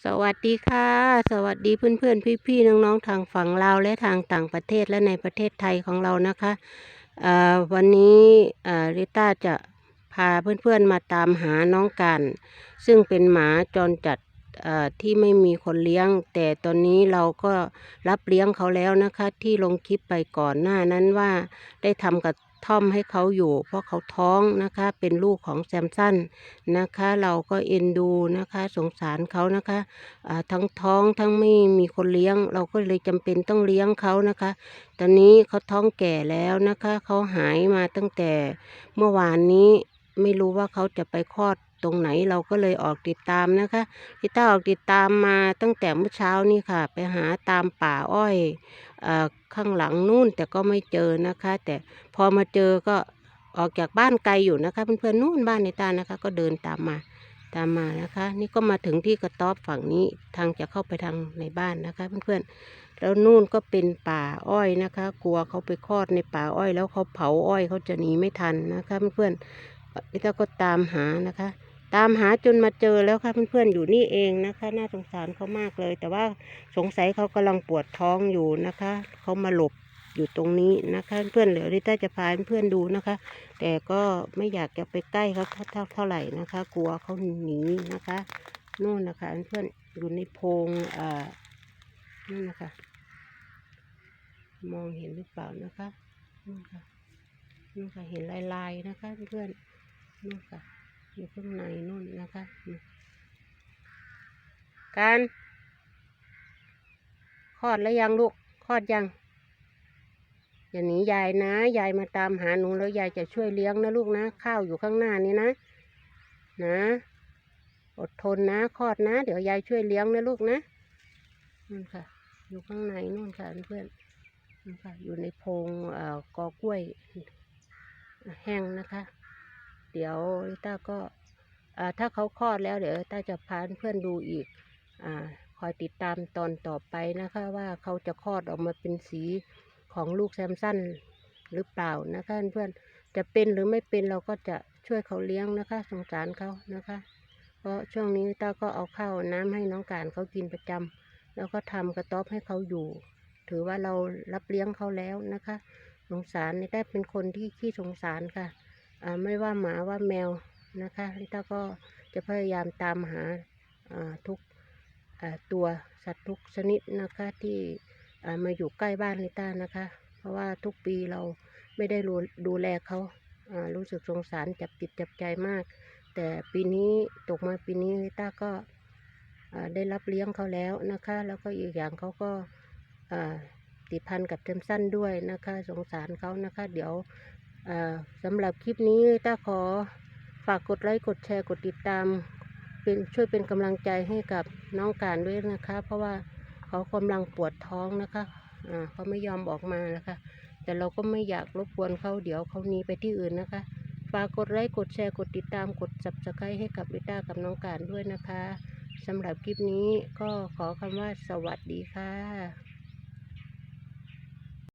สวัสดีค่ะ สวัสดีเพื่อนๆ พี่ๆ น้องๆ ทางฝั่งลาวและทางต่างประเทศและในประเทศไทยของเรานะคะวันนี้ริต้าจะพาเพื่อนๆ มาตามหาน้องกัน ซึ่งเป็นหมาจรจัดที่ไม่มีคนเลี้ยง แต่ตอนนี้เราก็รับเลี้ยงเขาแล้วนะคะ ที่ลงคลิปไปก่อนหน้านั้นว่าได้ทำกับ ท่อมให้เขาอยู่ เพราะเขาท้องนะคะ เป็นลูกของแซมสันนะคะ เราก็เอ็นดูนะคะ สงสารเขานะคะะทั้งท้องทั้งไม่มีคนเลี้ยง เราก็เลยจำเป็นต้องเลี้ยงเขานะคะ ตอนนี้เขาท้องแก่แล้วนะคะ เขาหายมาตั้งแต่เมื่อวานนี้ไม่รู้ว่าเขาจะไปคลอด ตรงไหนเราก็เลยออกติดตามนะคะพี่ต้าออกติดตามมาตั้งแต่เมื่อเช้านี่ค่ะ ไปหาตามป่าอ้อยอข้างหลังนู่นแต่ก็ไม่เจอนะคะ แต่พอมาเจอก็ออกจากบ้านไกลอยู่นะคะเพื่อนๆนู่นบ้านในตานะคะ ก็เดินตามมาตามมานะคะ นี่ก็มาถึงที่กระต๊อบฝั่งนี้ทางจะเข้าไปทางในบ้านนะคะ เพื่อนๆแล้วนู่นก็เป็นป่าอ้อยนะคะ กลัวเขาไปคลอดในป่าอ้อย แล้วเขาเผาอ้อยเขาจะหนีไม่ทันนะคะ เพื่อนๆพี่ตาก็ตามหานะคะ ตามหาจนมาเจอแล้วค่ะเพื่อนๆอยู่นี่เองนะคะ น่าสงสารเขามากเลย แต่ว่าสงสัยเขากำลังปวดท้องอยู่นะคะเขามาหลบอยู่ตรงนี้นะคะเพื่อนเหลือริต้าจะพาเพื่อนๆดูนะคะ แต่ก็ไม่อยากจะไปใกล้เขาเท่าเท่าไหร่นะคะ กลัวเขาหนีนะคะนู่นนะคะเพื่อนอยู่ในโพรงอ่านั่นนะคะ มองเห็นหรือเปล่านะคะนู่นค่ะนู่นค่ะเห็นลายๆนะคะเพื่อนนู่นค่ะ อยู่ข้างในนู่นนะคะการคลอดแล้วยังลูกคลอดยังอย่าหนียายนะ ยายมาตามหาหนูแล้วยายจะช่วยเลี้ยงนะลูกนะ ข้าวอยู่ข้างหน้านี้นะ นะ อดทนนะคลอดนะ เดี๋ยวยายช่วยเลี้ยงนะลูกนะนู่นค่ะ อยู่ข้างในนู่นค่ะเพื่อนนู่นค่ะ อยู่ในโพรงเอ่อกอกล้วยแห้งนะคะ เดี๋ยวลิต้าก็ถ้าเขาคลอดแล้วเดี๋ยวลิต้าจะพาเพื่อนดูอีกอคอยติดตามตอนต่อไปนะคะว่าเขาจะคลอดออกมาเป็นสีของลูกแซมสันหรือเปล่านะคะเพื่อนจะเป็นหรือไม่เป็นเราก็จะช่วยเขาเลี้ยงนะคะ สงสารเขานะคะ เพราะช่วงนี้ต้าก็เอาข้าวน้ำให้น้องการเขากินประจำแล้วก็ทำกระต๊อบให้เขาอยู่ ถือว่าเรารับเลี้ยงเขาแล้วนะคะ สงสารนี่ได้เป็นคนที่ขี้สงสารค่ะ ไม่ว่าหมาว่าแมวนะคะลิต้าก็จะพยายามตามหาทุกตัวสัตว์ทุกชนิดนะคะที่มาอยู่ใกล้บ้านลิต้านะคะ เพราะว่าทุกปีเราไม่ได้ดูดูแลเขารู้สึกสงสารจับจิตจับใจมาก แต่ปีนี้ตกมาปีนี้ลิต้าก็ได้รับเลี้ยงเขาแล้วนะคะ แล้วก็อีกอย่างเขาก็ติดพันกับเทมสั้นด้วยนะคะ สงสารเขานะคะ เดี๋ยว สำหรับคลิปนี้ต้าขอฝากกดไลค์กดแชร์กดติดตาม เป็นช่วยเป็นกำลังใจให้กับน้องการด้วยนะคะ เพราะว่าเขากำลังปวดท้องนะคะเขาไม่ยอมออกมานะคะ แต่เราก็ไม่อยากรบกวนเขาเดี๋ยวเขาหนีไปที่อื่นนะคะฝากกดไลค์กดแชร์กดติดตามกด subscribe ให้กับวิต้ากับน้องการด้วยนะคะสำหรับคลิปนี้ก็ขอคำว่าสวัสดีค่ะ